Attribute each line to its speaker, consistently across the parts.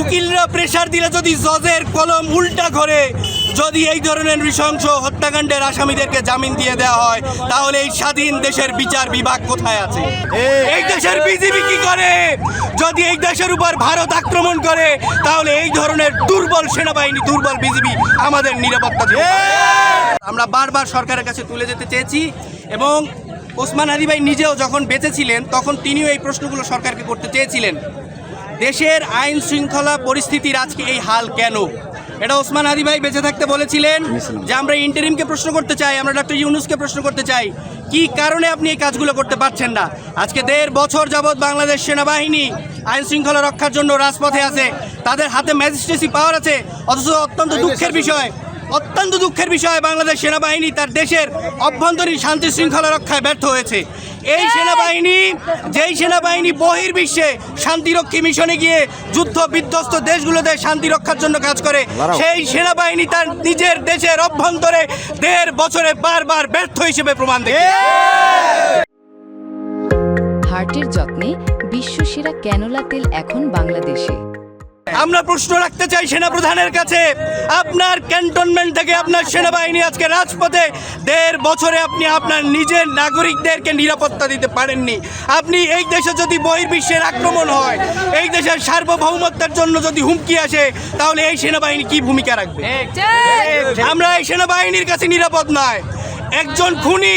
Speaker 1: উকিলরা pressure দিলে যদি জজের কলম উল্টা করে, যদি এই ধরনের নৃশংস হত্যাকাণ্ডের আসামিদেরকে জামিন দিয়ে দেওয়া হয়, তাহলে এই স্বাধীন দেশের বিচার বিভাগ কোথায় আছে? এই দেশের বিজেপি কি করে? যদি এই দেশের উপর ভারত আক্রমণ করে, তাহলে এই ধরনের দুর্বল সেনাবাহিনী, দুর্বল বিজেপি আমাদের নিরাপত্তা আমরা বারবার সরকারের কাছে তুলে যেতে চেয়েছি এবং ওসমান আলী ভাই নিজেও যখন বেঁচে ছিলেন, তখন তিনিও এই প্রশ্নগুলো সরকারকে করতে চেয়েছিলেন। দেশের আইন শৃঙ্খলা পরিস্থিতির আজকে এই হাল কেন? এটা ওসমান আদি ভাই বেঁচে থাকতে বলেছিলেন যে আমরা ইন্টারিমকে প্রশ্ন করতে চাই আমরা ডক্টর ইউনুসকে প্রশ্ন করতে চাই। কি কারণে আপনি এই কাজগুলো করতে পারছেন না? আজকে দেড় বছর যাবৎ বাংলাদেশ সেনাবাহিনী আইন শৃঙ্খলা রক্ষার জন্য রাজপথে আছে। তাদের হাতে ম্যাজিস্ট্রেসি পাওয়ার আছে অথচ অত্যন্ত দুঃখের বিষয়। অত্যন্ত দুঃখের বিষয় বাংলাদেশ সেনাবাহিনী তার দেশের অভ্যন্তরীণ শান্তি শৃঙ্খলা রক্ষায় ব্যর্থ হয়েছে। এই সেনাবাহিনী যেই সেনাবাহিনী বহির্বিশ্বে শান্তিরক্ষী মিশনে গিয়ে যুদ্ধ বিধ্বস্ত দেশগুলোতে শান্তি রক্ষার জন্য কাজ করে সেই সেনাবাহিনী তার নিজের দেশের অভ্যন্তরে দেড় বছরে বারবার ব্যর্থ হিসেবে প্রমাণ দেয়
Speaker 2: হার্টের যত্নে বিশ্বসেরা ক্যানোলা তেল এখন বাংলাদেশে।
Speaker 1: আমরা প্রশ্ন রাখতে চাই সেনাপ্রধানের কাছে। আপনার ক্যান্টনমেন্ট থেকে আপনার সেনাবাহিনী আজকে রাজপথে দেড় বছরে আপনি আপনার নিজের নাগরিকদেরকে নিরাপত্তা দিতে পারেননি। আপনি এই দেশে যদি বহির্বিশ্বের আক্রমণ হয় এই দেশের সার্বভৌমত্বের জন্য যদি হুমকি আসে তাহলে এই সেনাবাহিনী কি ভূমিকা রাখবে? আমরা এই সেনাবাহিনীর কাছে নিরাপদ নয়। একজন খুনি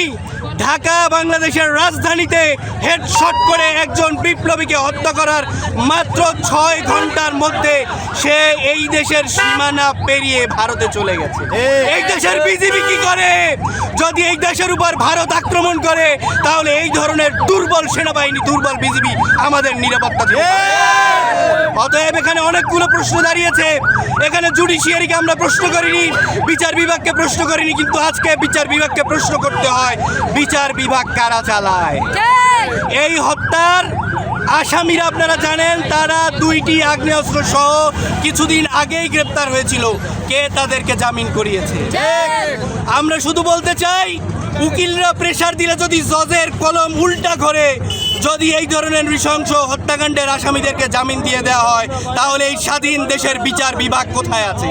Speaker 1: ঢাকা বাংলাদেশের রাজধানীতে হেডশট করে একজন বিপ্লবীকে হত্যা করার মাত্র ছয় ঘণ্টার মধ্যে সে এই দেশের সীমানা পেরিয়ে ভারতে চলে গেছে। এই দেশের বিজেপি কি করে? যদি এই দেশের উপর ভারত আক্রমণ করে, তাহলে এই ধরনের দুর্বল সেনাবাহিনী, দুর্বল বিজেপি আমাদের নিরাপত্তা দিবে। অতএব এখানে অনেকগুলো প্রশ্ন দাঁড়িয়েছে। এখানে জুডিশিয়ারিকে আমরা প্রশ্ন করিনি, বিচার বিভাগকে প্রশ্ন করিনি, কিন্তু আজকে বিচার বিভাগকে প্রশ্ন করতে হয়, বিচার বিভাগ কারা চালায়? এই হত্যার আসামিরা আপনারা জানেন, তারা দুইটি আগ্নেয়াস্ত্র সহ কিছুদিন আগেই গ্রেপ্তার হয়েছিল। কে তাদেরকে জামিন করিয়েছে? আমরা শুধু বলতে চাই উকিলরা প্রেশার দিলে যদি জজের কলম উল্টা করে যদি এই ধরনের নৃশংস হত্যাকাণ্ডের আসামিদেরকে জামিন দিয়ে দেওয়া হয়, তাহলে এই স্বাধীন দেশের বিচার বিভাগ কোথায় আছে?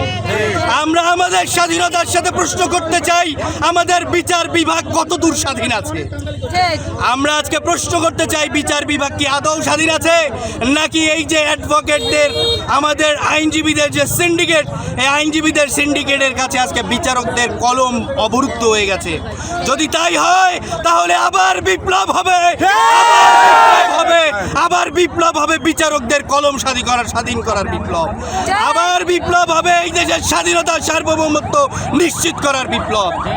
Speaker 1: আমরা আমাদের স্বাধীনতার সাথে প্রশ্ন করতে চাই, আমাদের বিচার বিভাগ কত দূর স্বাধীন আছে? আমরা আজকে প্রশ্ন করতে চাই, বিচার বিভাগ কি আদৌ স্বাধীন আছে? নাকি এই যে অ্যাডভোকেটদের, আমাদের আইনজীবীদের যে সিন্ডিকেট এই আইনজীবীদের সিন্ডিকেটের কাছে আজকে বিচারকদের কলম অবরুদ্ধ হয়ে গেছে? যদি তাই হয়, তাহলে আবার বিপ্লব হবে আবার বিপ্লব হবে আবার বিপ্লব হবে বিচারকদের কলম স্বাধীন করার স্বাধীন করার বিপ্লব। আবার বিপ্লব হবে এই দেশের স্বাধীনতা সার্বভৌমত্ব নিশ্চিত করার বিপ্লব।